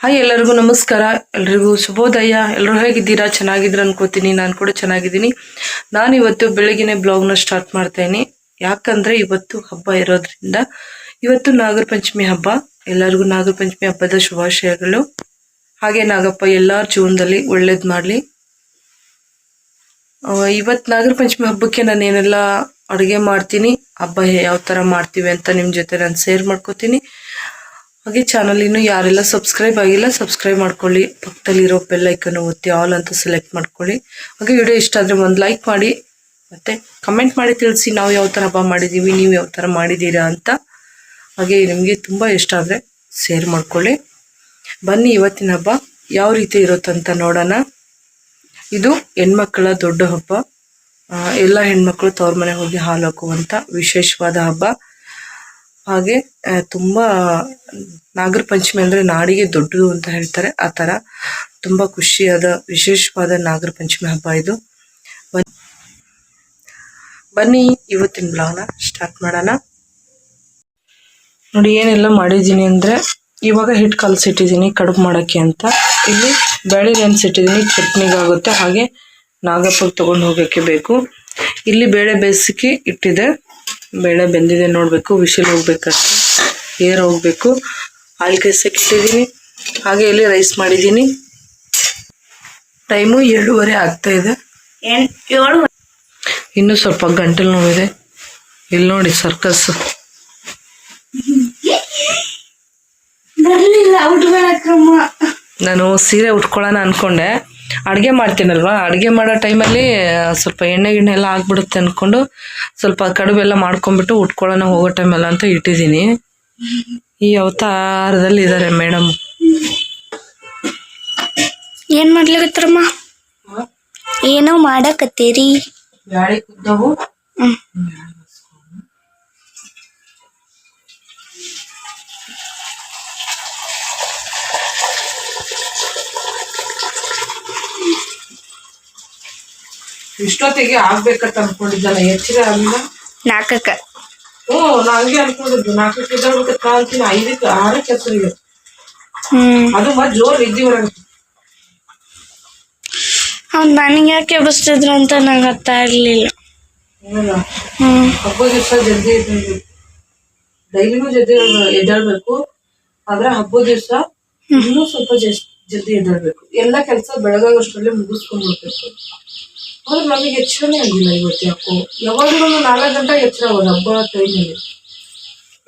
Hi ಎಲ್ಲರಿಗೂ ನಮಸ್ಕಾರ. ಎಲ್ರಿಗೂ ಶುಭೋದಯ. ಎಲ್ಲರೂ ಹೇಗಿದ್ದೀರಾ? ಚೆನ್ನಾಗಿದ್ದೀರಾ ಅನ್ಕೋತೀನಿ. ನಾನು ಕೂಡ ಚೆನ್ನಾಗಿದ್ದೀನಿ. ನಾನು ಇವತ್ತು ಬೆಳಗಿನ ಬ್ಲಾಗ್ನ ಸ್ಟಾರ್ಟ್ ಮಾಡ್ತೇನೆ. ಯಾಕಂದ್ರೆ ಇವತ್ತು ಹಬ್ಬ ಇರೋದ್ರಿಂದ ಇವತ್ತು ನಾಗರ ಪಂಚಮಿ ಹಬ್ಬ. ಎಲ್ಲರಿಗೂ ನಾಗರ ಪಂಚಮಿ ಹಬ್ಬದ ಶುಭಾಶಯಗಳು. ಹಾಗೆ ನಾಗಪ್ಪ ಎಲ್ಲರ ಜೀವನದಲ್ಲಿ ಒಳ್ಳೇದು ಮಾಡಲಿ. ಇವತ್ತು ನಾಗರ ಪಂಚಮಿ ಹಬ್ಬಕ್ಕೆ ನಾನು ಏನೆಲ್ಲ ಅಡುಗೆ ಮಾಡ್ತೀನಿ, ಹಬ್ಬ ಯಾವ ಥರ ಮಾಡ್ತೀವಿ ಅಂತ ನಿಮ್ಮ ಜೊತೆ ನಾನು ಶೇರ್ ಮಾಡ್ಕೋತೀನಿ. ಹಾಗೆ ಚಾನಲ್ ಇನ್ನು ಯಾರೆಲ್ಲ ಸಬ್ಸ್ಕ್ರೈಬ್ ಆಗಿಲ್ಲ ಸಬ್ಸ್ಕ್ರೈಬ್ ಮಾಡ್ಕೊಳ್ಳಿ. ಪಕ್ಕದಲ್ಲಿರೋ ಬೆಲ್ ಐಕನ್ ಒತ್ತಿ ಆಲ್ ಅಂತ ಸೆಲೆಕ್ಟ್ ಮಾಡ್ಕೊಳ್ಳಿ. ಹಾಗೆ ವಿಡಿಯೋ ಇಷ್ಟ ಆದರೆ ಒಂದು ಲೈಕ್ ಮಾಡಿ. ಮತ್ತೆ ಕಮೆಂಟ್ ಮಾಡಿ ತಿಳಿಸಿ ನಾವು ಯಾವ ಥರ ಹಬ್ಬ ಮಾಡಿದ್ದೀವಿ ನೀವು ಯಾವ ಥರ ಮಾಡಿದ್ದೀರಾ ಅಂತ. ಹಾಗೆ ನಿಮಗೆ ತುಂಬ ಇಷ್ಟ ಆದರೆ ಶೇರ್ ಮಾಡ್ಕೊಳ್ಳಿ. ಬನ್ನಿ ಇವತ್ತಿನ ಹಬ್ಬ ಯಾವ ರೀತಿ ಇರುತ್ತಂತ ನೋಡೋಣ. ಇದು ಹೆಣ್ಮಕ್ಕಳ ದೊಡ್ಡ ಹಬ್ಬ. ಎಲ್ಲ ಹೆಣ್ಮಕ್ಳು ತವ್ರ ಮನೆ ಹೋಗಿ ಹಾಲು ಹಾಕುವಂಥ ವಿಶೇಷವಾದ ಹಬ್ಬ. ಹಾಗೆ ತುಂಬಾ ನಾಗರ ಪಂಚಮಿ ಅಂದ್ರೆ ನಾಡಿಗೆ ದೊಡ್ಡದು ಅಂತ ಹೇಳ್ತಾರೆ. ಆ ತರ ತುಂಬಾ ಖುಷಿಯಾದ, ವಿಶೇಷವಾದ ನಾಗರ ಪಂಚಮಿ ಹಬ್ಬ ಇದು. ಬನ್- ಬನ್ನಿ, ಇವತ್ತಿನ ಬ್ಲಾಗ್ನ ಸ್ಟಾರ್ಟ್ ಮಾಡೋಣ. ನೋಡಿ, ಏನೆಲ್ಲ ಮಾಡಿದ್ದೀನಿ ಅಂದ್ರೆ, ಇವಾಗ ಹಿಟ್ಟು ಕಲಸಿಟ್ಟಿದ್ದೀನಿ ಕಡುಬು ಮಾಡೋಕ್ಕೆ ಅಂತ. ಇಲ್ಲಿ ಬೇಳೆ ನೆನೆಸಿಟ್ಟಿದ್ದೀನಿ ಚಟ್ನಿಗಾಗುತ್ತೆ ಹಾಗೆ ನಾಗಪ್ಪಗೆ ತೊಗೊಂಡು ಹೋಗೋಕ್ಕೆ ಬೇಕು. ಇಲ್ಲಿ ಬೇಳೆ ಬೇಸಿಗೆ ಇಟ್ಟಿದೆ ಬೇಳೆ ಬೆಂದಿದೆ ನೋಡಬೇಕು ವಿಶಿಲ್ ಹೋಗ್ಬೇಕಷ್ಟೆ ಏರ್ ಹೋಗ್ಬೇಕು. ಆಯಿಲ್ ಸೆಕ್ಸಿದ್ದೀನಿ ಹಾಗೆ ಇಲ್ಲಿ ರೈಸ್ ಮಾಡಿದ್ದೀನಿ. ಟೈಮು ಏಳುವರೆ ಆಗ್ತಾ ಇದೆ. ಇನ್ನು ಸ್ವಲ್ಪ ಗಂಟಲು ನೋವಿದೆ. ಇಲ್ಲಿ ನೋಡಿ ಸರ್ಕಸ್ ನಾನು ಸೀರೆ ಉಟ್ಕೊಳ್ಳೋಣ ಅನ್ಕೊಂಡೆ. ಅಡುಗೆ ಮಾಡ್ತೀನಲ್ವಾ? ಅಡುಗೆ ಮಾಡೋ ಟೈಮಲ್ಲಿ ಸ್ವಲ್ಪ ಎಣ್ಣೆ ಗಿಣ್ಣೆ ಎಲ್ಲ ಆಗ್ಬಿಡುತ್ತೆ ಅಂದ್ಕೊಂಡು ಸ್ವಲ್ಪ ಕಡುಬೆಲ್ಲ ಮಾಡ್ಕೊಂಡ್ಬಿಟ್ಟು ಉಟ್ಕೊಳ್ಳೋಣ ಹೋಗೋ ಟೈಮಲ್ಲ ಅಂತ ಇಟ್ಟಿದ್ದೀನಿ. ಈ ಅವತಾರದಲ್ಲಿ ಇದ್ದಾರೆ ಮೇಡಮ್ ಏನ್ ಮಾಡ್ಲಿಕತ್ತರಮ್ಮ ಏನೋ ಮಾಡಕತ್ತೀರಿ. ಗಾಳಿ ಕುದ್ದವು? ಇಷ್ಟೊತ್ತಿಗೆ ಆಗ್ಬೇಕಂತ ಅನ್ಕೊಂಡಿದ್ದಲ್ಲ ಹೆಚ್ಚಿಗೆ ಆಗಿಲ್ಲ ನಾಲ್ಕಕ್ಕ. ಓ ನಾ ಹಂಗೆ ಅನ್ಕೊಂಡಿದ್ದು. ನಾಲ್ಕಕ್ಕೆ ಇದ್ದಾಗ ಅಂತೀನಿ ಐದಕ್ಕೆ ಆರಕ್ಕೆ ಹ್ಮ್. ಅದು ಮತ್ತೆ ಜೋರ್ ಇದ್ದೀವ್ರ ಅವ್ನು ನನಗೆ ಯಾಕೆ ಎಬ್ಬಿಸ್ತಿದ್ರು ಅಂತ ನಂಗೆ ಅರ್ಥ ಇರಲಿಲ್ಲ ಹೌದಾ? ಹ್ಮ್. ಹಬ್ಬ ದಿವಸ ಜಲ್ದಿ ಎದ್ದೇಳ್ಬೇಕು ಡೈಲಿನೂ ಜಲ್ದಿ ಎದ್ದೇಳ್- ಎದ್ದೇಳ್ಬೇಕು. ಆದ್ರೆ ಹಬ್ಬದ ದಿವಸ ಇನ್ನೂ ಸ್ವಲ್ಪ ಜಲ್ದಿ ಎದ್ದೇಳ್ಬೇಕು. ಎಲ್ಲ ಕೆಲಸ ಬೆಳಗಾಗಷ್ಟರಲ್ಲೇ ಮುಗಿಸ್ಕೊಂಡ್ಬಿಡ್ಬೇಕು. ಆದ್ರೆ ನಮಗೆ ಎಚ್ಚರನೇ ಆಗಿಲ್ಲ ಇವತ್ತು ಯಾಕೋ. ಯಾವಾಗಲೂ ನಾಲ್ಕು ಗಂಟೆ ಎಚ್ಚರ ಅವ್ರು ಹಬ್ಬ ಟೈಮಲ್ಲಿ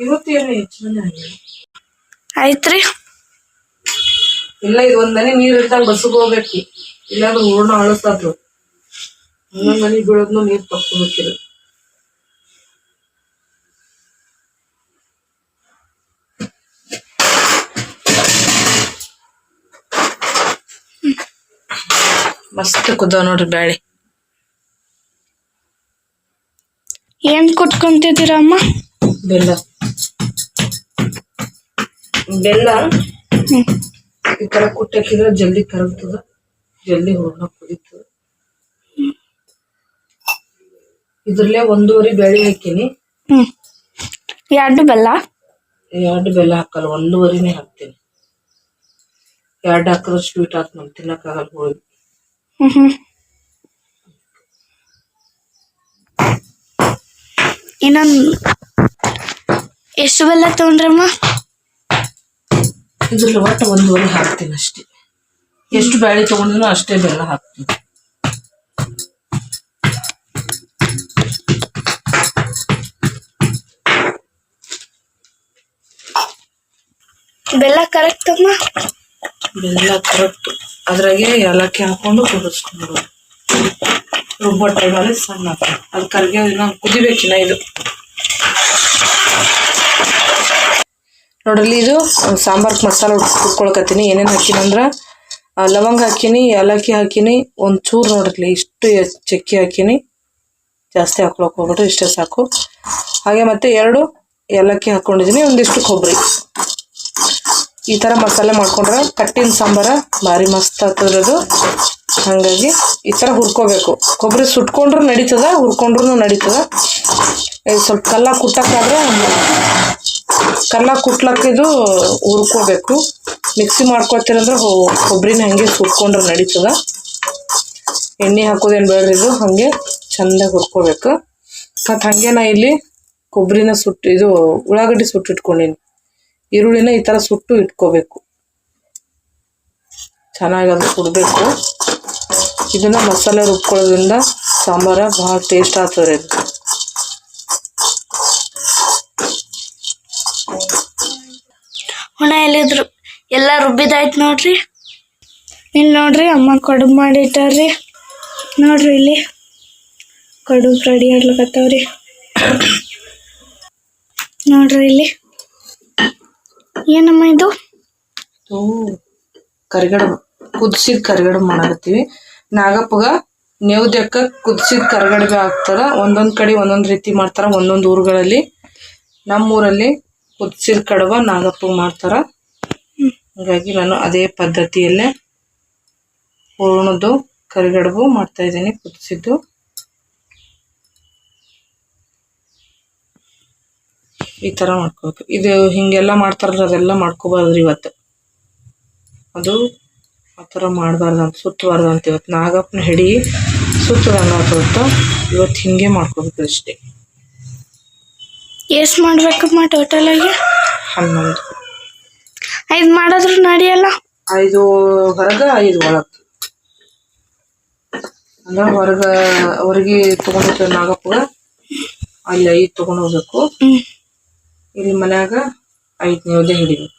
ಇವತ್ತು ಏನು ಎಚ್ಚರನೇ ಆಗಿಲ್ಲ. ಆಯ್ತ್ರಿ. ಇಲ್ಲ ಇದು ಒಂದ್ ಮನೆ ನೀರ್ ಇರ್ತಾಗ ಬಸ್ಸಿಗೆ ಹೋಗ್ಬೇಕು. ಇಲ್ಲಾಂದ್ರೆ ಹೂರ್ಣ ಅಳಿಸ್ತಾದ್ರು ಒಂದೊಂದ್ ಮನೆ ಬೀಳೋದ್ನು ನೀರ್ ತಕ್ಕೋಬೇಕಿಲ್ಲ ಮಸ್ತ್ ಕುದ ನೋಡ್ರಿ ಬ್ಯಾಳಿ. ಏನ್ ಕುಟ್ಕೊಂತಿದ್ದೀರಮ್ಮ ಬೆಲ್ಲ. ಬೆಲ್ಲ? ಹ್ಮ್. ಈ ತರ ಕುಟ್ಟಕ್ಕಿದ್ರೆ ಜಲ್ದಿ ಕರಗ್ತದ. ಜಲ್ದಿ ಹೂರ್ಣ ಕುದೀತದ. ಇದ್ರಲ್ಲೇ ಒಂದೂವರೆ ಬೆಳೆ ಹಾಕಿನಿ. ಎರಡು ಬೆಲ್ಲ? ಎರಡು ಬೆಲ್ಲ ಹಾಕಲ್ಲ ಒಂದೂವರೆನೇ ಹಾಕ್ತೀನಿ. ಎರಡು ಹಾಕಿದ್ರೆ ಸ್ವೀಟ್ ಹಾಕಿ ನಮ್ಗೆ ತಿನ್ನಕ್ಕಾಗಲ್ಲ ಹೋಳಿಗೆ ಹ್ಮ್ ಹ್ಮ್. ಇನ್ನೊಂದ್ ಎಷ್ಟು ಬೆಲ್ಲ ತಗೊಂಡ್ರಮ್ಮ? ಇದ್ರಲ್ಲಿ ಒಟ್ಟು ಒಂದೂವರೆ ಹಾಕ್ತೀನಿ ಅಷ್ಟೇ. ಎಷ್ಟು ಬ್ಯಾಳಿ ತಗೊಂಡ್ರು ಅಷ್ಟೇ ಬೆಲ್ಲ ಹಾಕ್ತೀನಿ. ಬೆಲ್ಲ ಕರೆಕ್ಟ್ ಅಮ್ಮ? ಬೆಲ್ಲ ಕರೆಕ್ಟ್ ಅದ್ರಾಗೆ ಏಲಕ್ಕಿ ಹಾಕೊಂಡು ಕುದಿಸ್ಕೊಂಡು. ರುಬ್ಬೋ ಟೈಮಲ್ಲಿ ಸಣ್ಣ ಅದು ಕರ್ಗೆ ಇನ್ನ ಕುದಿಬೇಕಿನ್ನ ಇದು. ನೋಡ್ರಿ ಇದು ಸಾಂಬಾರ್ ಮಸಾಲ ಕುಟ್ಕೊಳಕತ್ತೀನಿ ಏನೇನು ಹಾಕಿನಂದ್ರ ಲವಂಗ ಹಾಕಿನಿ, ಏಲಕ್ಕಿ ಹಾಕಿನಿ ಒಂದು ಚೂರು ನೋಡ್ರಿ ಇಷ್ಟು ಚಕ್ಕಿ ಹಾಕಿನಿ. ಜಾಸ್ತಿ ಹಾಕ್ಳಕ್ ಹೋಗ್ಬಿಟ್ರೆ ಇಷ್ಟೇ ಸಾಕು. ಹಾಗೆ ಮತ್ತೆ ಎರಡು ಏಲಕ್ಕಿ ಹಾಕೊಂಡಿದ್ದೀನಿ ಒಂದಿಷ್ಟು ಕೊಬ್ಬರಿ ಈ ಥರ ಮಸಾಲೆ ಮಾಡ್ಕೊಂಡ್ರೆ ಕಟ್ಟಿನ ಸಾಂಬಾರ ಭಾರಿ ಮಸ್ತ್ ಆಗ್ತದ್ರದು ಹಾಗಾಗಿ ಈ ಥರ ಹುರ್ಕೋಬೇಕು. ಕೊಬ್ಬರಿ ಸುಟ್ಕೊಂಡ್ರೂ ನಡೀತದ ಹುರ್ಕೊಂಡ್ರೂ ನಡೀತದ. ಇದು ಸ್ವಲ್ಪ ಕಲ್ಲ ಕುಟ್ಟಕ್ಕಾದ್ರೆ ಕಲ್ಲ ಕುಟ್ಲಕ್ಕಿದು ಹುರ್ಕೋಬೇಕು. ಮಿಕ್ಸಿ ಮಾಡ್ಕೊತೀರಂದ್ರೆ ಕೊಬ್ಬರಿನ ಹಂಗೆ ಸುಟ್ಕೊಂಡ್ರೆ ನಡೀತದ. ಎಣ್ಣೆ ಹಾಕೋದೇನು ಬೇಡ್ರಿ ಇದು, ಹಾಗೆ ಚಂದಾಗಿ ಹುರ್ಕೋಬೇಕು. ಮತ್ತು ಹಾಗೆ ನಾ ಇಲ್ಲಿ ಕೊಬ್ಬರಿನ ಸುಟ್ಟು ಇದು ಉಳ್ಳಾಗಡ್ಡಿ ಸುಟ್ಟು ಇಟ್ಕೊಂಡೀನಿ ಈರುಳ್ಳಿನ ಈ ಥರ ಸುಟ್ಟು ಇಟ್ಕೋಬೇಕು. ಚೆನ್ನಾಗಿ ಅದು ಕುಡಬೇಕು. ಇದನ್ನ ಮಸಾಲೆ ರುಬ್ಕೊಳ್ಳೋದ್ರಿಂದ ಸಾಂಬಾರ ಭಾಳ ಟೇಸ್ಟ್ ಆಗ್ತದೆ. ಇದು ಹುಣ ಎಲ್ಲಿದ್ರು ಎಲ್ಲ ರುಬ್ಬಿದಾಯ್ತು ನೋಡ್ರಿ. ಇಲ್ಲಿ ನೋಡ್ರಿ ಅಮ್ಮ ಕಡುಬು ಮಾಡಿಟ್ಟಾರ್ರಿ. ನೋಡ್ರಿ ಇಲ್ಲಿ ಕಡುಬು ರೆಡಿ ಆಗ್ಲಕತ್ತವ್ರಿ. ನೋಡ್ರಿ ಇಲ್ಲಿ. ಏನಮ್ಮ ಇದು? ಕರಿಗಡಬು ಕುದಿಸಿದ ಕರಿಗಡಬು ಮಾಡಕತ್ತೀವಿ. ನಾಗಪ್ಪಗ ನೇವ್ದ್ಯಕ್ಕ ಕುದಿಸಿದ ಕರಿಗಡಬೆ ಹಾಕ್ತಾರ ಒಂದೊಂದ್ ಕಡೆ ಒಂದೊಂದ್ ರೀತಿ ಮಾಡ್ತಾರ. ಒಂದೊಂದ್ ಊರುಗಳಲ್ಲಿ, ನಮ್ಮೂರಲ್ಲಿ ಕುದಿಸಿದ ಕಡಬ ನಾಗಪ್ಪ ಮಾಡ್ತಾರ. ಹಾಗಾಗಿ ನಾನು ಅದೇ ಪದ್ಧತಿಯಲ್ಲೇ ಹೂರ್ಣದ್ದು ಕರಿಗಡಬು ಮಾಡ್ತಾ ಇದ್ದೀನಿ, ಕುದಿಸಿದ್ದು. ಈ ತರ ಮಾಡ್ಕೋಬೇಕು. ಇದು ಹಿಂಗೆಲ್ಲ ಮಾಡ್ತಾರಲ್ಲ ಅದೆಲ್ಲ ಮಾಡ್ಕೋಬಾರ್ದ್ರಿ ಇವತ್ತು. ಅದು ಆ ಥರ ಮಾಡಬಾರ್ದು ಅಂತ ಸುತ್ತಬಾರ್ದು ಅಂತ ಇವತ್ತು. ನಾಗಪ್ಪನ ಹಿಡಿ ಸುತ್ತದಂಗ ಇವತ್ತು ಹಿಂಗೆ ಮಾಡ್ಕೋಬೇಕು ಅಷ್ಟೇ. ಎಷ್ಟು ಮಾಡ್ಬೇಕಮ್ಮ ಟೋಟಲ್ ಆಗಿ? ಹನ್ನೊಂದು. ಐದು ಮಾಡಿದ್ರು ನಡೆಯಲ್ಲ? ಐದು ಹೊರಗ ಐದು ಒಳಗೆ. ಅಂದ್ರೆ ಹೊರಗ ಹೊರಗೆ ತೊಗೊಂಡಿರ್ತಾರೆ ನಾಗಪ್ಪಗ. ಅಲ್ಲಿ ಐದು ತೊಗೊಂಡು ಹೋಗ್ಬೇಕು ಇಲ್ಲಿ ಮನ್ಯಾಗ ಐದು ನೆವದೆ ಹಿಡಿಬೇಕು.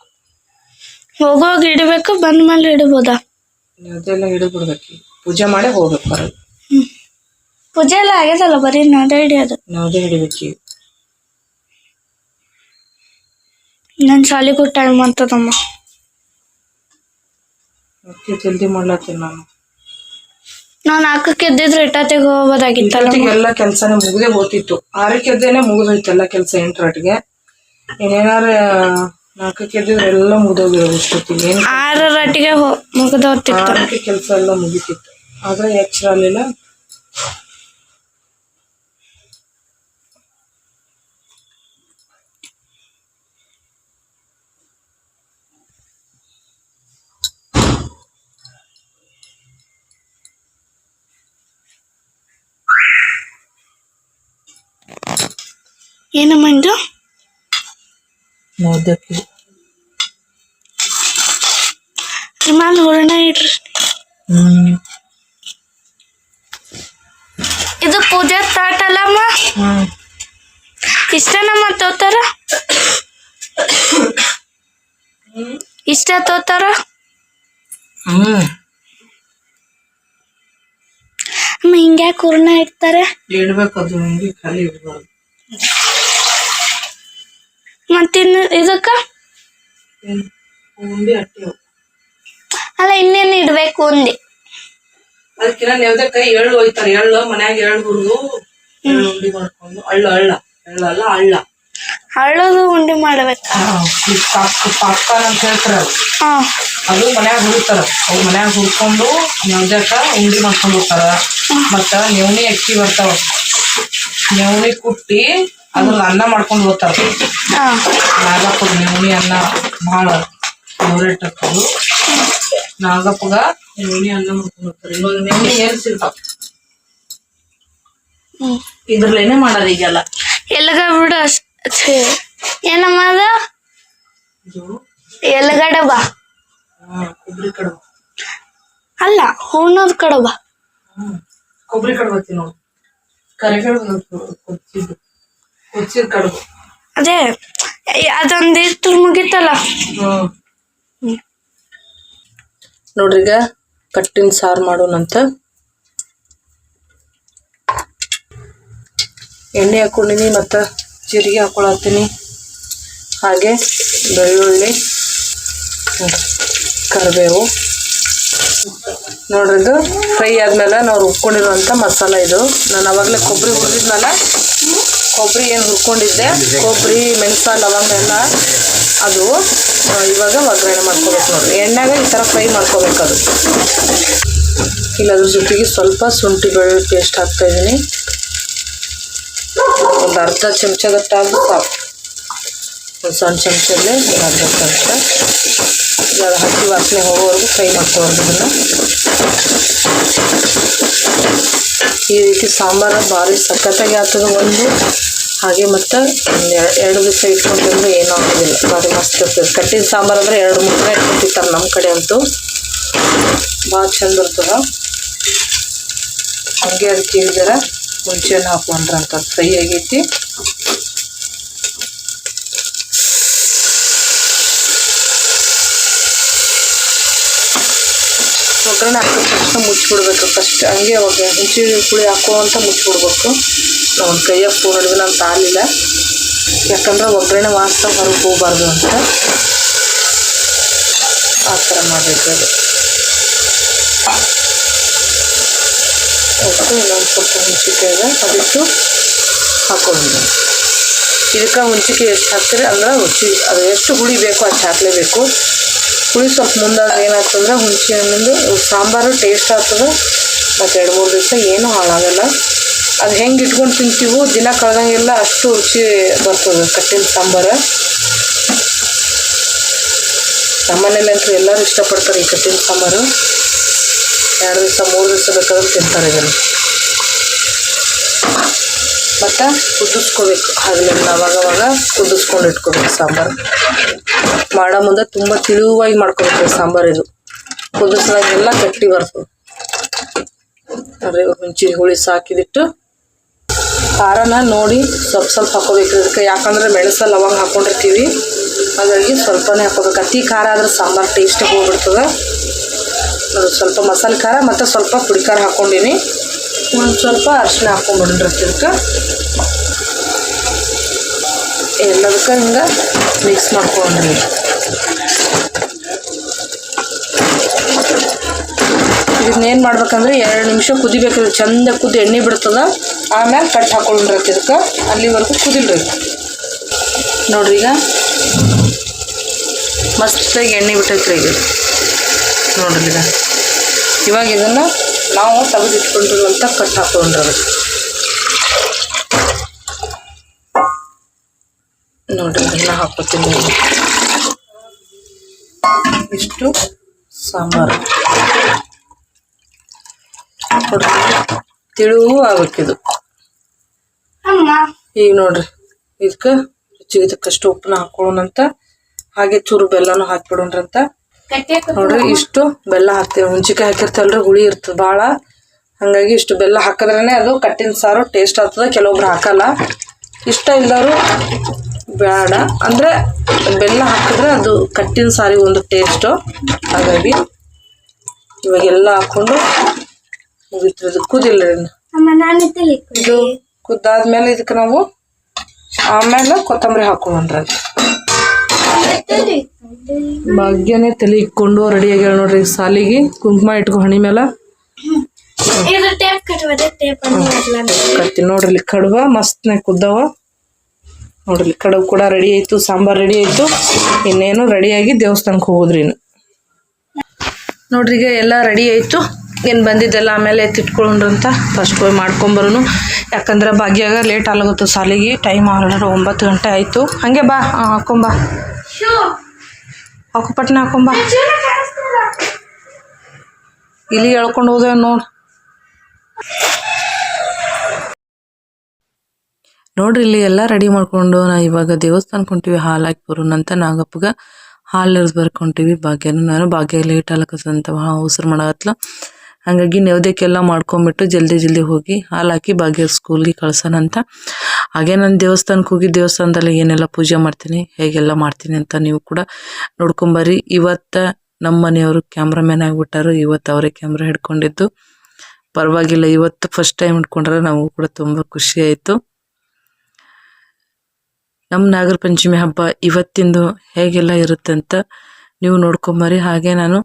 ಹೋಗುವಾಗ ಇಡಬೇಕು ಬಂದ ಮೇಲೆ ಇಡ್ಬೋದಾ ನೆವದೆಲ್ಲ ಎಲ್ಲ ಹಿಡಿದು ಪೂಜೆ ಮಾಡಿ ಹೋಗ್ಬೇಕು ಹೊರಗೆ. ಪೂಜೆ ಎಲ್ಲ ಆಗ್ಯದಲ್ಲ ಬರೀ ನಡೆ ಹಿಡಿಯೋದು ನೆವದೆ ಹಿಡಿಬೇಕು. ಈಗ ನನ್ನ ಶಾಲೆಗೂ ಟೈಮ್ ಅಂತದಮ್ಮ. ಮತ್ತೆ ಜಲ್ದಿ ಮಾಡ್ಲತ್ತೀನಿ ನಾನು. ನಾನು ನಾಲ್ಕಕ್ಕೆ ಎದ್ದಿದ್ರೆ ಇಟ್ಟತ್ತಿಗೆ ಹೋಗೋದಾಗಿತ್ತಲ್ಲ ಎಲ್ಲ ಕೆಲಸನೇ ಮುಗಿದೇ ಹೋಗ್ತಿತ್ತು. ಆರಕ್ಕೆ ಎದ್ದೇನೆ ಮುಗಿದೋಯ್ತು ಎಲ್ಲ ಕೆಲಸ ಎಂಟರಟ್ಟಿಗೆ ಇನ್ನೇನಾರ ನಾಲ್ಕಕ್ಕೆ ಎದ್ದಿದ್ರೆ ಎಲ್ಲ ಮುಗ್ದೋಗಿರೋದು ಇಷ್ಟೊತ್ತಿಗೆ. ಏನು ಆರರಟ್ಟಿಗೆ ಮುಗಿದೋಗ್ತಿತ್ತು. ಆರಕ್ಕೆ ಕೆಲಸ ಎಲ್ಲ ಮುಗಿತಿತ್ತು. ಆದ್ರೆ ಎಚ್ಚರ ಆಗಲಿಲ್ಲ. ಏನಮ್ಮ ಇದು? ನೋದಕ್ಕೆ ಮ್ಯಾಲ ಹೂರಣ ಇಡ್ರಿ? ಹ್ಮ್. ಇದು ಪೂಜೆ ಸ್ಟಾರ್ಟ್ ಅಲ್ಲಮ್ಮ? ಹ್ಮ್ ಇಷ್ಟನಮ್ಮ ತೋತಾರ? ಇಷ್ಟ ತೋತಾರ? ಹ್ಮ್. ಅಮ್ಮ ಹಿಂಗ್ಯಾಕೆ ಹೂರಣ ಇಡ್ತಾರೆ? ಇಡ್ಬೇಕು ಅದು ಹಿಂಗೆ ಖಾಲಿ ಇಡ್ಬಾರ್ದು. ಮತ್ತಿನ್ನು ಇದಕ್ಕ? ಉಂಡಿ ಉಂಡೆ ಅಟ್ಟಿ ಅಲ್ಲ ಇನ್ನೇನು ಇಡ್ಬೇಕು ಅಂದೆ ಅದಕ್ಕಿನ್ನ ನೆವ್ದಕ್ಕ ಎಳ್ಳು ಒಯ್ತಾರೆ. ಎಳ್ಳು ಮನ್ಯಾಗ ಎಳ್ಳು ಹುರಿದು ಎಳ್ಳು ಉಂಡಿ ಮಾಡ್ಕೊಂಡು. ಅಳ್ಳ ಅಳ್ಳ. ಎಳ್ಳು ಅಲ್ಲ ಅಳ್ಳ. ಹಳ್ಳದು ಉಂಡೆ ಮಾಡ್ಬೇಕು? ಪಾಪ್ಕಾರ್ನ್ ಅಂತ ಹೇಳ್ತಾರ ಅದು. ಮನ್ಯಾಗ ಹುರಿತಾರ. ಅವು ಮನ್ಯಾಗ ಹುಡ್ಕೊಂಡು ನೆವ್ದಕ್ಕ ಉಂಡಿ ಮಾಡ್ಕೊಂಡು ಹೋಗ್ತಾರ. ಮತ್ತ ನೆವಣಿ ಅಕ್ಕಿ ಬರ್ತಾವ. ನೆವಣಿ ಕುಟ್ಟಿ ಅದ್ರ ಅನ್ನ ಮಾಡ್ಕೊಂಡು ಹೋಗ್ತಾರ. ನಾಗಪ್ಪಗ ನೆವಣಿ ಅನ್ನ ಭಾಳ ಫೇವ್ರೇಟ್ ಆಗ್ತದು ನಾಗಪ್ಪಗ ನೆವಣಿ ಅನ್ನ ಮಾಡ್ಕೊಂಡು ಹೋಗ್ತಾರೆ. ಇವಾಗ ನೆವಣಿ ಏನ್ ಸಿಗ್ತಾವ ಇದ್ರಲ್ಲೇನೆ ಮಾಡೋದು ಈಗೆಲ್ಲ. ಎಲ್ಗ ಬಿಡು ಛೇ. ಏನಮ್ಮ ಅದು? ಎಲ್ಗಡೆ ಬಾ. ಕೊಬ್ಬರಿ ಕಡುಬ. ಅಲ್ಲ ಹೂಣದ ಕಡೆ ಬಾ ಹ್ಮ್. ಕೊಬ್ಬರಿ ಕಡುಬು ನೋಡು. ಕರಿಗಡುಬು ಕೊಚ್ಚಿದ್ದು ಅದೇ ಅದೊಂದಿಷ್ಟು ಮುಗಿತಲ್ಲ. ನೋಡ್ರಿಗ ನೋಡ್ರಿ ಈಗ ಕಟ್ಟಿನ ಸಾರು ಮಾಡೋಣಂತ. ಎಣ್ಣೆ ಹಾಕೊಂಡಿನಿ ಮತ್ತು ಜೀರಿಗೆ ಹಾಕೊಳತ್ತೀನಿ. ಹಾಗೆ ಬೆಳ್ಳುಳ್ಳಿ ಕರಿಬೇವು. ನೋಡ್ರಿ ಇದು ಫ್ರೈ ಆದ್ಮೇಲೆ ನಾವು ರುಬ್ಕೊಂಡಿರುವಂಥ ಮಸಾಲ ಇದು. ನಾನು ಅವಾಗಲೇ ಕೊಬ್ಬರಿ ಹುರಿದಿದ್ನಲ್ಲ ಕೊಬ್ಬರಿ ಏನು ಹುರ್ಕೊಂಡಿದ್ದೆ? ಕೊಬ್ಬರಿ, ಮೆಣಸ, ಲವಂಗ ಎಲ್ಲ ಅದು ಇವಾಗ ಒಗ್ಗರಣೆ ಮಾಡ್ಕೋಬೇಕು ನೋಡಿರಿ. ಎಣ್ಣೆಗೆ ಈ ಥರ ಫ್ರೈ ಮಾಡ್ಕೋಬೇಕು ಅದು. ಇಲ್ಲ, ಅದ್ರ ಜೊತೆಗೆ ಸ್ವಲ್ಪ ಶುಂಠಿ ಬೆಳ್ಳುಳ್ಳಿ ಪೇಸ್ಟ್ ಹಾಕ್ತಾ ಇದ್ದೀನಿ ಒಂದು ಅರ್ಧ ಚಮಚಗಟ್ಟಾದ್ರೂ ಸಾಕು. ಒಂದು ಸಣ್ಣ ಚಮಚಲ್ಲೇ ಒಂದು ಅರ್ಧ ಚಮಚ. ಇವಾಗ ಹಸಿ ವಾಸನೆ ಹೋಗೋವರೆಗೂ ಫ್ರೈ ಮಾಡ್ಕೊಳ್ಬೇಕು ಇದನ್ನು. ಈ ರೀತಿ ಸಾಂಬಾರು ಭಾರಿ ಸಖತ್ತಾಗಿ ಆಗ್ತದೆ ಒಂದು. ಹಾಗೆ ಮತ್ತು ಎರಡು ದಿವಸ ಇಟ್ಕೊಂಡ್ರೆ ಏನೂ ಆಗೋದಿಲ್ಲ. ಭಾರಿ ಮಸ್ತ್ ಇರ್ತದೆ. ಕಟ್ಟಿನ ಸಾಂಬಾರು ಅಂದರೆ ಎರಡು ಮೂರು ದಿನ ಇಟ್ಕೊತಿರ್ತಾರೆ ನಮ್ಮ ಕಡೆ ಅಂತೂ. ಭಾಳ ಚಂದ ಇರ್ತದೆ. ಹಾಗೆ ಅದಕ್ಕೆ ಜರ ಮುಂಚೆನೂ ಹಾಕೊಂಡ್ರಂತ. ಫ್ರೈ ಆಗೈತಿ. ಒಗ್ಗರಣೆ ಹಾಕಿದ ತಕ್ಷಣ ಮುಚ್ಚಿಬಿಡ್ಬೇಕು. ಫಸ್ಟ್ ಹಂಗೆ ಅವಾಗ ಹುಂಚಿ ಪುಳಿ ಹಾಕೋ ಅಂತ ಮುಚ್ಚಿಬಿಡ್ಬೇಕು. ನಾವು ಕೈಯ ಫೋನ್ ಹಿಡಿದು ನಾನು ತಾಲಿಲ್ಲ ಯಾಕಂದ್ರೆ ಒಗ್ಗರಣೆ ವಾಸನೆ ಹೊರಗೆ ಹೋಗಬಾರ್ದು ಅಂತ. ಆ ಥರ ಮಾಡಬೇಕು ಅದು. ಒಟ್ಟು ಇನ್ನೊಂದು ಸ್ವಲ್ಪ ಇದೆ ಅದಿಟ್ಟು ಹಾಕೊಂಡು ಇದಕ್ಕೆ ಹುಂಚಿಕೆ ಎಷ್ಟು ಹಾಕ್ತೀರಿ? ಅಂದ್ರೆ ಹುಚ್ಚಿ ಅದು ಎಷ್ಟು ಹುಳಿ ಬೇಕೋ ಅಷ್ಟು ಹಾಕಲೇಬೇಕು. ಹುಳಿ ಸ್ವಲ್ಪ ಮುಂದಾಗ ಏನಾಗ್ತಂದ್ರೆ ಹುಣಸೆ ಹಣ್ಣಿಂದು ಸಾಂಬಾರು ಟೇಸ್ಟ್ ಆಗ್ತದೆ. ಮತ್ತು ಎರಡು ಮೂರು ದಿವಸ ಏನೂ ಹಾಳಾಗಲ್ಲ. ಅದು ಹೆಂಗೆ ಇಟ್ಕೊಂಡು ತಿಂತೀವೋ, ದಿನ ಕಳೆದಂಗೆಲ್ಲ ಅಷ್ಟು ರುಚಿ ಬರ್ತದೆ ಕಟ್ಟಿನ ಸಾಂಬಾರು. ನಮ್ಮನೆಯಲ್ಲಂತೂ ಎಲ್ಲರೂ ಇಷ್ಟಪಡ್ತಾರೆ ಈ ಕಟ್ಟಿನ ಸಾಂಬಾರು. ಎರಡು ದಿವಸ, ಮೂರು ದಿವಸ ಬೇಕಾದ್ರೂ ತಿಂತಾರೆ ಇದನ್ನು. ಮತ್ತು ಕುದಿಸ್ಕೋಬೇಕು. ಅವಾಗ ಅವಾಗ ಕುದಿಸ್ಕೊಂಡು ಇಟ್ಕೋಬೇಕು ಸಾಂಬಾರು. ಮಾಡೋ ಮುಂದೆ ತುಂಬ ತಿಳುವಾಗಿ ಮಾಡ್ಕೋಬೇಕು ಸಾಂಬಾರು ಇದು. ಕುದಿಸ್ದಾಗೆಲ್ಲ ಗಟ್ಟಿ ಬರ್ತದೆ. ನೋಡ್ರಿ ಹುಂಚಿ ಹುಳಿ ಸಾಕಿದಿಟ್ಟು ಖಾರನ ನೋಡಿ ಸ್ವಲ್ಪ ಸ್ವಲ್ಪ ಹಾಕೋಬೇಕು ಇದಕ್ಕೆ. ಯಾಕಂದ್ರೆ ಮೆಣಸು ಲವಂಗ ಹಾಕೊಂಡಿರ್ತೀವಿ. ಹಾಗಾಗಿ ಸ್ವಲ್ಪನೇ ಹಾಕೋಬೇಕು. ಅತಿ ಖಾರ ಆದ್ರೆ ಸಾಂಬಾರು ಟೇಸ್ಟ್ ಹೋಗ್ಬಿಡ್ತದೆ. ಸ್ವಲ್ಪ ಮಸಾಲೆ ಖಾರ ಮತ್ತು ಸ್ವಲ್ಪ ಪುಡಿ ಖಾರ ಹಾಕ್ಕೊಂಡೀನಿ ಒಂದು ಸ್ವಲ್ಪ ಅರಿಶಿನ ಹಾಕ್ಕೊಂಡ್ಬಿಡ್ರಿ ಇದಕ್ಕೆ ಎಲ್ಲದಕ್ಕೆ ಹಿಂಗೆ ಮಿಕ್ಸ್ ಮಾಡ್ಕೊಂಡ್ರಿ. ಇದನ್ನೇನು ಮಾಡ್ಬೇಕಂದ್ರೆ ಎರಡು ನಿಮಿಷ ಕುದಿಬೇಕು. ಚಂದ ಕುದಿ ಎಣ್ಣೆ ಬಿಡ್ತದ. ಆಮೇಲೆ ಕಟ್ ಹಾಕೊಂಡ್ರಿ ಇದಕ್ಕೆ. ಅಲ್ಲಿವರೆಗೂ ಕುದಿಲ್ರಿ. ನೋಡ್ರಿ ಈಗ. ಮಸ್ತಾಗಿ ಎಣ್ಣೆ ಬಿಟ್ಟೈತ್ರಿ ಈಗ. ನೋಡ್ರಿ ಈಗ. ಇವಾಗ ಇದನ್ನು ನಾವು ತೆಗೆದಿಟ್ಕೊಂಡಿರುವಂಥ ಕಟ್ ಹಾಕೊಂಡ್ರಿ ಅದಕ್ಕೆ ನೋಡ್ರಿ ಇದನ್ನ ಹಾಕೋತೀನಿ ಇಷ್ಟು ಸಾಂಬಾರು. ತಿಳುವು ಆಗ್ಬೇಕಿದು ಈಗ ನೋಡ್ರಿ ಇದಕ್ಕೆ ರುಚಿಗೆ ತಕ್ಕಷ್ಟು ಉಪ್ಪನ್ನ ಹಾಕೊಳ್ಳೋಣಂತ ಹಾಗೆ ಚೂರು ಬೆಲ್ಲನೂ ಹಾಕ್ಬಿಡೋಣ್ರಂತ ನೋಡ್ರಿ ಇಷ್ಟು ಬೆಲ್ಲ ಹಾಕ್ತೇವೆ. ಹುಂಚಿಕಾಯಿ ಹಾಕಿರ್ತೇವಲ್ರಿ ಹುಳಿ ಇರ್ತದೆ ಭಾಳ ಹಾಗಾಗಿ ಇಷ್ಟು ಬೆಲ್ಲ ಹಾಕಿದ್ರೇ ಅದು ಕಟ್ಟಿನ ಸಾರು ಟೇಸ್ಟ್ ಆಗ್ತದೆ ಕೆಲವೊಬ್ರು ಹಾಕಲ್ಲ. ಇಷ್ಟ ಇಲ್ಲವರು ಬೇಡ ಅಂದರೆ ಬೆಲ್ಲ ಹಾಕಿದ್ರೆ ಅದು ಕಟ್ಟಿನ ಸಾರಿಗೆ ಒಂದು ಟೇಸ್ಟು ಹಾಗಾಗಿ ಇವಾಗೆಲ್ಲ ಹಾಕ್ಕೊಂಡು ಮುಗಿತು. ಇದು ಕುದಿಲ್ಲ ಇದು ಕುದ್ದಾದ್ಮೇಲೆ ಇದಕ್ಕೆ ನಾವು ಆಮೇಲೆ ಕೊತ್ತಂಬರಿ ಹಾಕೊಂಡ್ರಿ ಭಾಗ್ಯನೇ ತಲೆ ಇಕ್ಕೊಂಡು ರೆಡಿ ಆಗ್ಯಾಳ ನೋಡ್ರಿ ಸಾಲಿಗೆ. ಕುಂಕುಮ ಇಟ್ಕೊ ಹಣಿ ಮೇಲ ನೋಡ್ರಿ ಇಲ್ಲಿ ಕಡುಬ ಮಸ್ತ್ನಾಗ ಕುದ್ದವ. ನೋಡ್ರಿ ಕಡುವ ಕಡುಬು ಕೂಡ ರೆಡಿ ಆಯ್ತು ಸಾಂಬಾರ್ ರೆಡಿ ಆಯ್ತು. ಇನ್ನೇನು ರೆಡಿಯಾಗಿ ದೇವಸ್ಥಾನಕ್ಕೆ ಹೋಗೋದ್ರಿ ನೋಡ್ರಿ ಈಗ ಎಲ್ಲ ರೆಡಿ ಆಯ್ತು. ಏನು ಬಂದಿದ್ದೆಲ್ಲ ಆಮೇಲೆ ಎತ್ತಿಟ್ಕೊಂಡ್ರಂತ ಫಸ್ಟ್ ಹೋಗಿ ಮಾಡ್ಕೊಂಬರೋನು. ಯಾಕಂದ್ರೆ ಭಾಗ್ಯಾಗ ಲೇಟ್ ಆಗುತ್ತೆ ಸಾಲಿಗೆ ಟೈಮ್ ಆಲ್ರೆಡಿ ಒಂಬತ್ತು ಗಂಟೆ ಆಯಿತು. ಹಾಗೆ ಬಾ ಹಾಕೊಂಬ. ಹಾಕೋ ಪಟ್ನ ಹಾಕೊಂಬ. ಇಲ್ಲಿ ಎಳ್ಕೊಂಡು ಹೋದೆ ನೋಡಿ. ನೋಡ್ರಿ, ಇಲ್ಲಿ ಎಲ್ಲ ರೆಡಿ ಮಾಡ್ಕೊಂಡು ನಾ ಇವಾಗ ದೇವಸ್ಥಾನಕ್ಕೆ ಹೊಂಟಿವಿ, ಹಾಲು ಹಾಕಿ ಬರೋಣ ಅಂತ ನಾಗಪ್ಪಗ. ಹಾಲು ಇಳಿಸ್ಬರ್ಕೊಂಟಿವಿ ಭಾಗ್ಯನ ನಾನು. ಭಾಗ್ಯ ಲೇಟ್ ಹಾಲಕ್ಕಂತ ಉಸಿರು ಮಾಡತ್ಲ ಹಾಗಾಗಿ ನೈವೇದ್ಯಕ್ಕೆಲ್ಲ ಮಾಡ್ಕೊಂಬಿಟ್ಟು ಜಲ್ದಿ ಜಲ್ದಿ ಹೋಗಿ ಹಾಲು ಹಾಕಿ ಭಾಗ್ಯ ಸ್ಕೂಲ್ಗೆ ಕಳ್ಸೋಣ ಅಂತ. ಹಾಗೆ ನಾನು ದೇವಸ್ಥಾನಕ್ಕೆ ಹೋಗಿ ದೇವಸ್ಥಾನದಲ್ಲಿ ಏನೆಲ್ಲ ಪೂಜೆ ಮಾಡ್ತೀನಿ, ಹೇಗೆಲ್ಲ ಮಾಡ್ತೀನಿ ಅಂತ ನೀವು ಕೂಡ ನೋಡ್ಕೊಂಬರ್ರಿ. ಇವತ್ತು ನಮ್ಮ ಮನೆಯವರು ಕ್ಯಾಮ್ರಾಮ್ಯಾನ್ ಆಗಿಬಿಟ್ಟಾರು, ಇವತ್ತು ಅವರೇ ಕ್ಯಾಮ್ರಾ ಹಿಡ್ಕೊಂಡಿದ್ದು. ಪರವಾಗಿಲ್ಲ, ಇವತ್ತು ಫಸ್ಟ್ ಟೈಮ್ ಹಿಡ್ಕೊಂಡ್ರೆ ನಮಗೂ ಕೂಡ ತುಂಬ ಖುಷಿ ಆಯಿತು. ನಮ್ಮ ನಾಗರ ಪಂಚಮಿ ಹಬ್ಬ ಇವತ್ತಿಂದು ಹೇಗೆಲ್ಲ ಇರುತ್ತೆ ಅಂತ ನೀವು ನೋಡ್ಕೊಂಬರಿ ಹಾಗೆ ನಾನು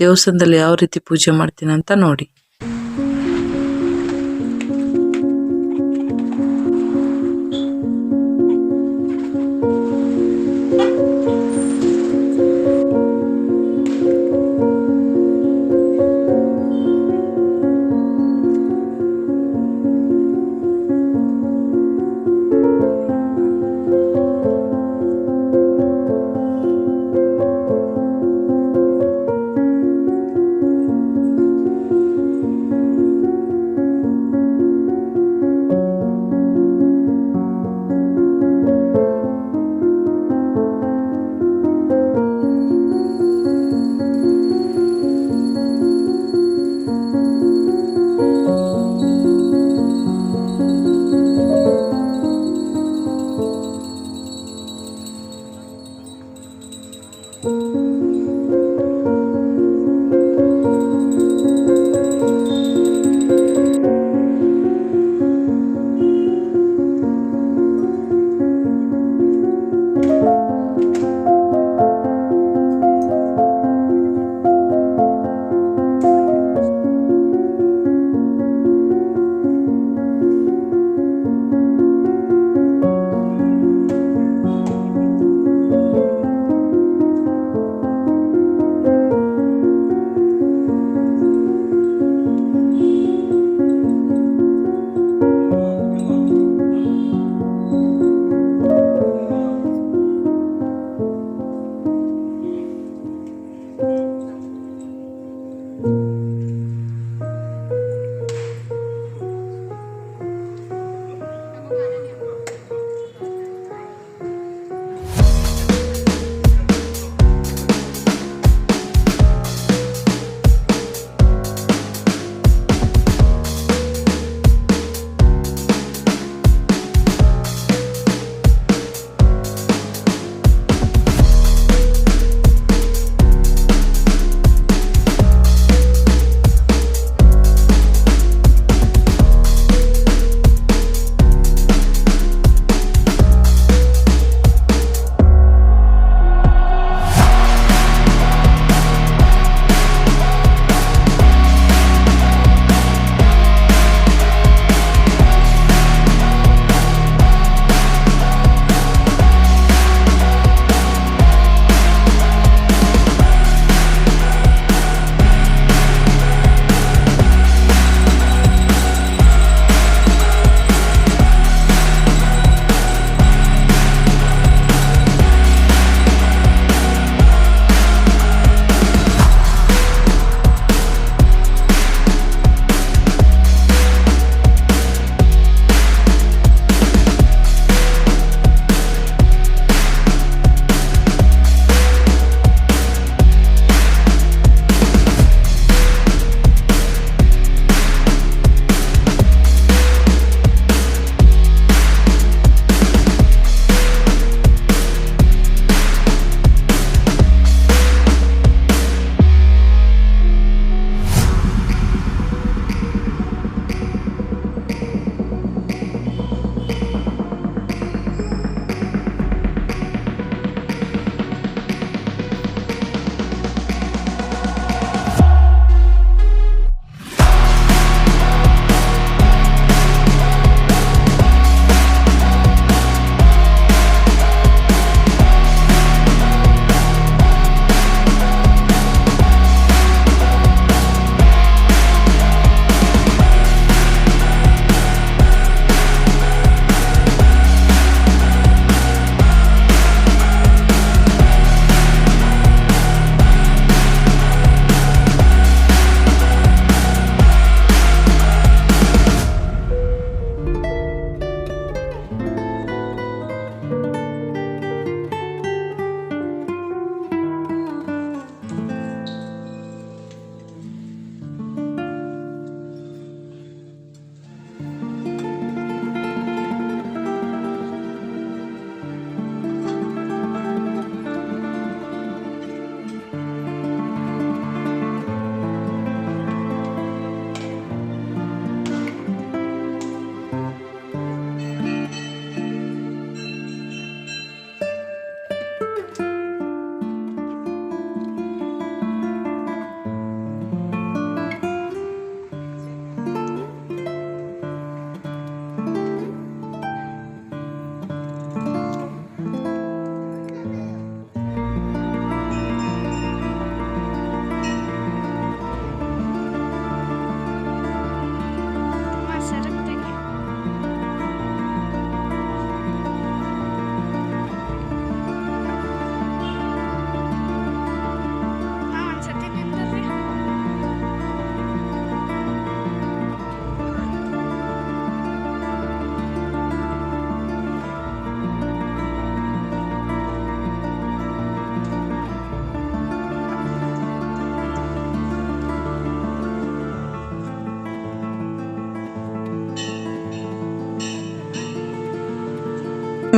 ದೇವಸ್ಥಾನದಲ್ಲಿ ಯಾವ ರೀತಿ ಪೂಜೆ ಮಾಡ್ತೀನಿ ಅಂತ ನೋಡಿ.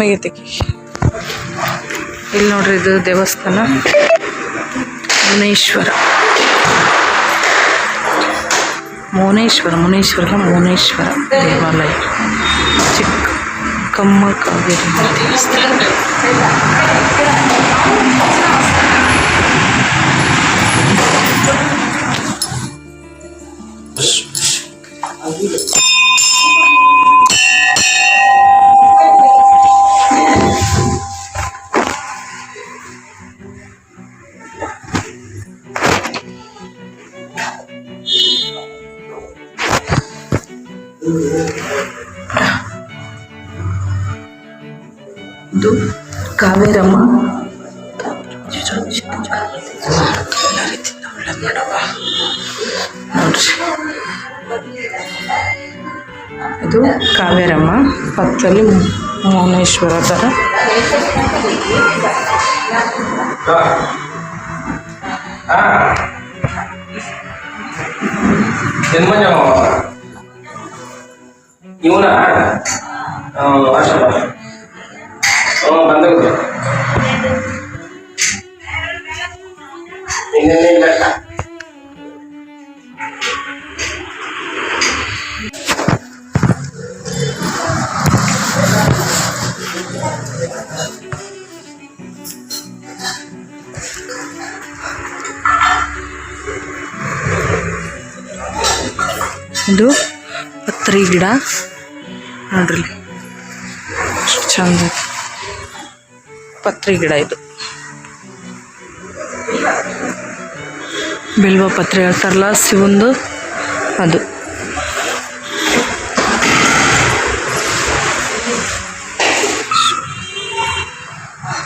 ಆಗೈತಿ ಇಲ್ಲಿ ನೋಡ್ರಿ ಇದು ದೇವಸ್ಥಾನ. ಮುನೇಶ್ವರ. ಮೌನೇಶ್ವರ ಮುನೇಶ್ವರ ಮೌನೇಶ್ವರ ದೇವಾಲಯ. ಚಿಕ್ಕಮ್ಮ ಕಾವೇರಿ ದೇವಸ್ಥಾನ ಮೌನೇಶ್ವರ ಥರ ಜನ್ಮಜ ಇವನ ಅಷ್ಟ ಹ್ಞೂ ಇದು ಪತ್ರಿ ಗಿಡ. ನೋಡ್ರಿ. ಚಂದ. ಪತ್ರಿ ಗಿಡ ಇದು. ಬಿಲ್ವ ಪತ್ರೆ ಹೇಳ್ತಾರಲ್ಲ ಸಿವಂದು ಅದು.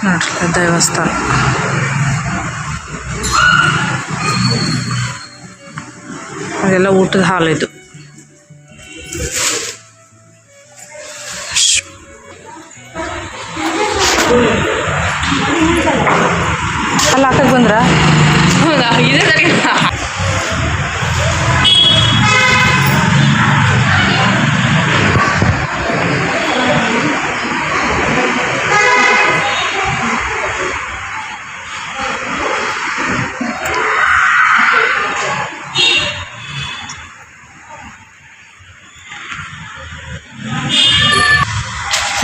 ನೋಡ್ರಿ ದೇವಸ್ಥಾನ. ಅದೆಲ್ಲ ಊಟದ ಹಾಲು ಇದು.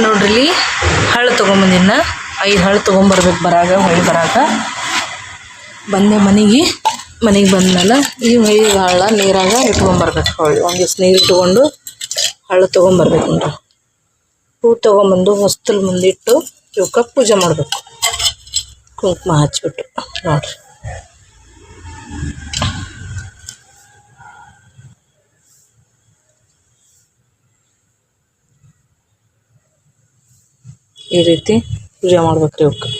ನೋಡ್ರಿ, ಹಳ್ಳು ತೊಗೊಂಬಂದಿನ. ಐದು ಹಳ್ಳು ತೊಗೊಂಬರ್ಬೇಕು ಬರಾಗ, ಹೊಯ್ ಬರಾಗ. ಬಂದೆ ಮನೆಗೆ. ಮನೆಗೆ ಬಂದ್ಮೇಲೆ ಈ ಹೊಯ್ ಹಳ್ಳ ನೀರಾಗ ಇಟ್ಕೊಂಬರ್ಬೇಕು. ಹೊಳ್ಳಿ ಒಂದು ದಿವ್ಸ ನೀರು ಇಟ್ಕೊಂಡು ಹಳ್ಳು ತೊಗೊಂಬರ್ಬೇಕು ನೋಡ್ರಿ. ಹೂ ತೊಗೊಂಬಂದು ಹೊಸ್ತಲ್ ಮುಂದಿಟ್ಟು ಇವಕ್ಕೆ ಪೂಜೆ ಮಾಡಬೇಕು. ಕುಂಕುಮ ಹಚ್ಬಿಟ್ಟು ನೋಡ್ರಿ. ಈ ರೀತಿ ಪೂಜೆ ಮಾಡ್ಬೇಕ್ರಿ ಅವಕ್ಕೆ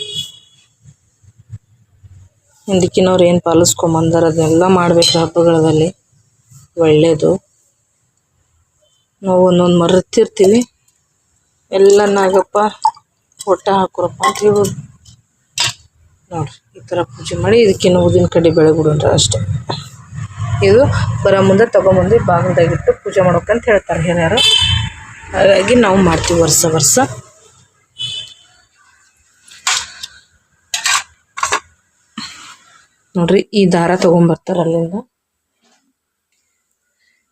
ಹಿಂದಿಕ್ಕಿನವ್ರು ಏನು ಪಾಲಿಸ್ಕೊಂಬಂದಾರ ಅದೆಲ್ಲ ಮಾಡ್ಬೇಕ್ರಿ ಹಬ್ಬಗಳಲ್ಲಿ. ಒಳ್ಳೆಯದು ನಾವು ಒಂದೊಂದು ಮರೆತಿರ್ತೀವಿ. ಎಲ್ಲ ನಾಗಪ್ಪ ಹೊಟ್ಟ ಹಾಕೋರಪ್ಪ ಅಂತ ಹೇಳ್ಬೋದು. ನೋಡ್ರಿ, ಈ ಥರ ಪೂಜೆ ಮಾಡಿ ಇದಕ್ಕಿನ್ನು ಊದಿನ ಕಡ್ಡಿ ಬೆಳೆ ಬಿಡೋಣ್ರಿ ಅಷ್ಟೇ. ಇದು ಬರೋ ಮುಂದೆ ತೊಗೊಂಬಂದು ಬಾಗಿಲ್ದಾಗಿಟ್ಟು ಪೂಜೆ ಮಾಡ್ಬೇಕಂತ ಹೇಳ್ತಾರೆ ಹಿರಿಯರು. ಹಾಗಾಗಿ ನಾವು ಮಾಡ್ತೀವಿ ವರ್ಷ ವರ್ಷ. ನೋಡ್ರಿ, ಈ ದಾರ ತಗೊಂಬರ್ತಾರ ಅಲ್ಲಿಂದ.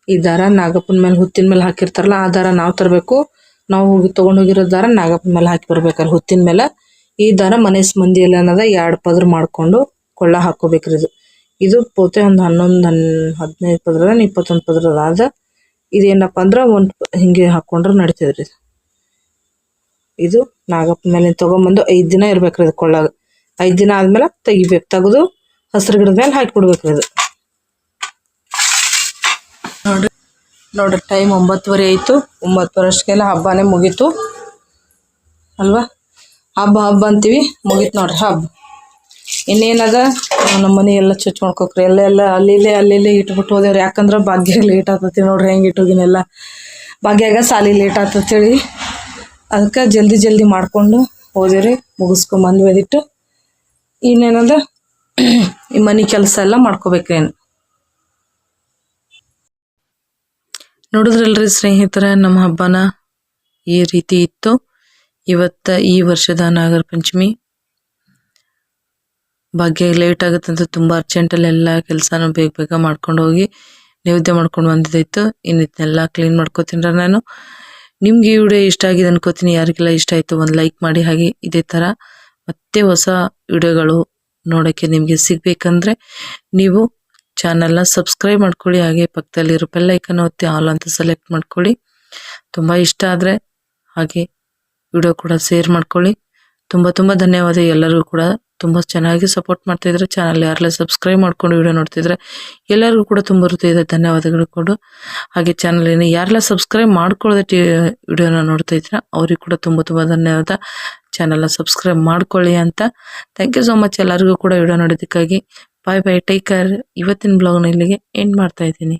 ಈ ದಾರ ನಾಗಪ್ಪನ ಮೇಲೆ ಹುತ್ತಿನ ಮೇಲೆ ಹಾಕಿರ್ತಾರಲ್ಲ, ಆ ದಾರ ನಾವು ತರಬೇಕು. ನಾವು ಹೋಗಿ ತಗೊಂಡೋಗಿರೋ ದಾರ ನಾಗಪ್ಪನ ಮೇಲೆ ಹಾಕಿ ಬರ್ಬೇಕಾರೆ ಹುತ್ತಿನ ಮೇಲೆ. ಈ ದಾರ ಮನೆ ಮಂದಿ ಎಲ್ಲ ಅನ್ನೋದ ಎರಡು ಪದ್ರ ಮಾಡ್ಕೊಂಡು ಕೊಳ್ಳ ಹಾಕೋಬೇಕ್ರಿ ಇದು. ಇದು ಪೋತೆ ಒಂದು ಹನ್ನೊಂದು, ಹನ್, ಹದಿನೈದು ಪದ್ರ ಇಪ್ಪತ್ತೊಂದು ಪದ್ರ ಅದ ಇದೇನಪ್ಪ ಅಂದ್ರೆ ಒಂದು ಹಿಂಗೆ ಹಾಕೊಂಡ್ರೆ ನಡೀತದ್ರಿ ಇದು. ನಾಗಪ್ಪನ ಮೇಲೆ ತಗೊಂಬಂದು ಐದು ದಿನ ಇರ್ಬೇಕ್ರಿ ಇದು ಕೊಳ್ಳ ಐದು ದಿನ ಆದ್ಮೇಲೆ ತೆಗಿಬೇಕು, ತೆಗೆದು ಹಸಿರು ಗಿಡದ ಮೇಲೆ ಹಾಕಿ ಬಿಡ್ಬೇಕ್ರಿ ಇದು. ನೋಡ್ರಿ ನೋಡ್ರಿ, ಟೈಮ್ ಒಂಬತ್ತುವರೆ ಆಯಿತು. ಒಂಬತ್ತುವರೆ ಅಷ್ಟಕ್ಕೆಲ್ಲ ಹಬ್ಬನೇ ಮುಗೀತು. ಅಲ್ವಾ? ಹಬ್ಬ ಹಬ್ಬ ಅಂತೀವಿ, ಮುಗೀತು ನೋಡ್ರಿ, ಹಬ್ಬ. ಇನ್ನೇನದ? ನಮ್ಮ ಮನೆ ಎಲ್ಲ ಚುಚ್ ಮಾಡ್ಕೋಕ್ರಿ. ಎಲ್ಲ ಎಲ್ಲ ಅಲ್ಲಿ ಇಲ್ಲೇ ಅಲ್ಲಿ ಇಲ್ಲೇ ಇಟ್ಬಿಟ್ಟು ಹೋದೇವ್ರಿ. ಯಾಕಂದ್ರೆ ಭಾಗ್ಯ ಲೇಟ್ ಆಗ್ತತಿ ನೋಡ್ರಿ, ಹೆಂಗೆ ಇಟ್ಟೋಗಿನೆಲ್ಲ. ಭಾಗ್ಯಾಗ ಸಾಲಿ ಲೇಟ್ ಆಗ್ತತೇಳಿ ಅದಕ್ಕೆ ಜಲ್ದಿ ಜಲ್ದಿ ಮಾಡಿಕೊಂಡು ಹೋದೇವ್ರಿ ಮುಗಿಸ್ಕೊಂಬಂದು ಒದಿಟ್ಟು ಇನ್ನೇನದ? ಈ ಮನೆ ಕೆಲಸ ಎಲ್ಲ ಮಾಡ್ಕೋಬೇಕೇನು? ನೋಡಿದ್ರಲ್ರಿ ಸ್ನೇಹಿತರೆ, ನಮ್ಮ ಹಬ್ಬನ ಈ ರೀತಿ ಇತ್ತು. ಇವತ್ತ ಈ ವರ್ಷದ ನಾಗರ ಪಂಚಮಿ. ಭಾಗ್ಯ ಲೇಟ್ ಆಗುತ್ತಂತ ತುಂಬಾ ಅರ್ಜೆಂಟ್ ಅಲ್ಲಿ ಎಲ್ಲ ಕೆಲಸನೂ ಬೇಗ ಬೇಗ ಮಾಡ್ಕೊಂಡು ಹೋಗಿ ನೈವೇದ್ಯ ಮಾಡ್ಕೊಂಡು ಬಂದಿದ್ದಾಯ್ತು. ಇನ್ನಿದ್ನೆಲ್ಲ ಕ್ಲೀನ್ ಮಾಡ್ಕೋತೀನಿ ನಾನು. ನಿಮ್ಗೆ ಈ ವಿಡಿಯೋ ಇಷ್ಟ ಆಗಿದೆ ಅನ್ಕೋತೀನಿ. ಯಾರಿಗೆಲ್ಲ ಇಷ್ಟ ಆಯಿತು, ಒಂದು ಲೈಕ್ ಮಾಡಿ. ಹಾಗೆ ಇದೇ ತರ ಮತ್ತೆ ಹೊಸ ವಿಡಿಯೋಗಳು ನೋಡಕ್ಕೆ ನಿಮಗೆ ಸಿಗಬೇಕಂದ್ರೆ ನೀವು ಚಾನೆಲ್ನ ಸಬ್ಸ್ಕ್ರೈಬ್ ಮಾಡ್ಕೊಳ್ಳಿ, ಹಾಗೆ ಪಕ್ಕದಲ್ಲಿರೋ ಬೆಲ್ ಐಕನ್ ಒತ್ತಿ ಆಲ್ ಅಂತ ಸೆಲೆಕ್ಟ್ ಮಾಡ್ಕೊಳ್ಳಿ. ತುಂಬ ಇಷ್ಟ ಆದರೆ ಹಾಗೆ ವಿಡಿಯೋ ಕೂಡ ಶೇರ್ ಮಾಡ್ಕೊಳ್ಳಿ. ತುಂಬ ತುಂಬ ಧನ್ಯವಾದ ಎಲ್ಲರಿಗೂ ಕೂಡ. ತುಂಬಾ ಚೆನ್ನಾಗಿ ಸಪೋರ್ಟ್ ಮಾಡ್ತಿದ್ರೆ ಚಾನಲ್ ಯಾರೆಲ್ಲ ಸಬ್ಸ್ಕ್ರೈಬ್ ಮಾಡ್ಕೊಂಡು ವಿಡಿಯೋ ನೋಡ್ತಿದ್ರೆ ಎಲ್ಲರಿಗೂ ಕೂಡ ತುಂಬ ಹೃದಯದ ಧನ್ಯವಾದಗಳು ಕೊಡು. ಹಾಗೆ ಚಾನಲ್ ಯಾರೆಲ್ಲ ಸಬ್ಸ್ಕ್ರೈಬ್ ಮಾಡ್ಕೊಳ್ಳದೆ ವಿಡಿಯೋನ ನೋಡ್ತಾ ಅವ್ರಿಗೆ ಕೂಡ ತುಂಬ ತುಂಬ ಧನ್ಯವಾದ. ಚಾನಲ್ನ ಸಬ್ಸ್ಕ್ರೈಬ್ ಮಾಡ್ಕೊಳ್ಳಿ ಅಂತ. ಥ್ಯಾಂಕ್ ಯು ಸೋ ಮಚ್ ಎಲ್ಲರಿಗೂ ಕೂಡ ವಿಡಿಯೋ ನೋಡೋದಕ್ಕಾಗಿ ಬಾಯ್ ಬಾಯ್ ಟೇಕ್ ಕೇರ್ ಇವತ್ತಿನ ಬ್ಲಾಗ್ನ ಇಲ್ಲಿಗೆ ಎಂಡ್ ಮಾಡ್ತಾ ಇದ್ದೀನಿ.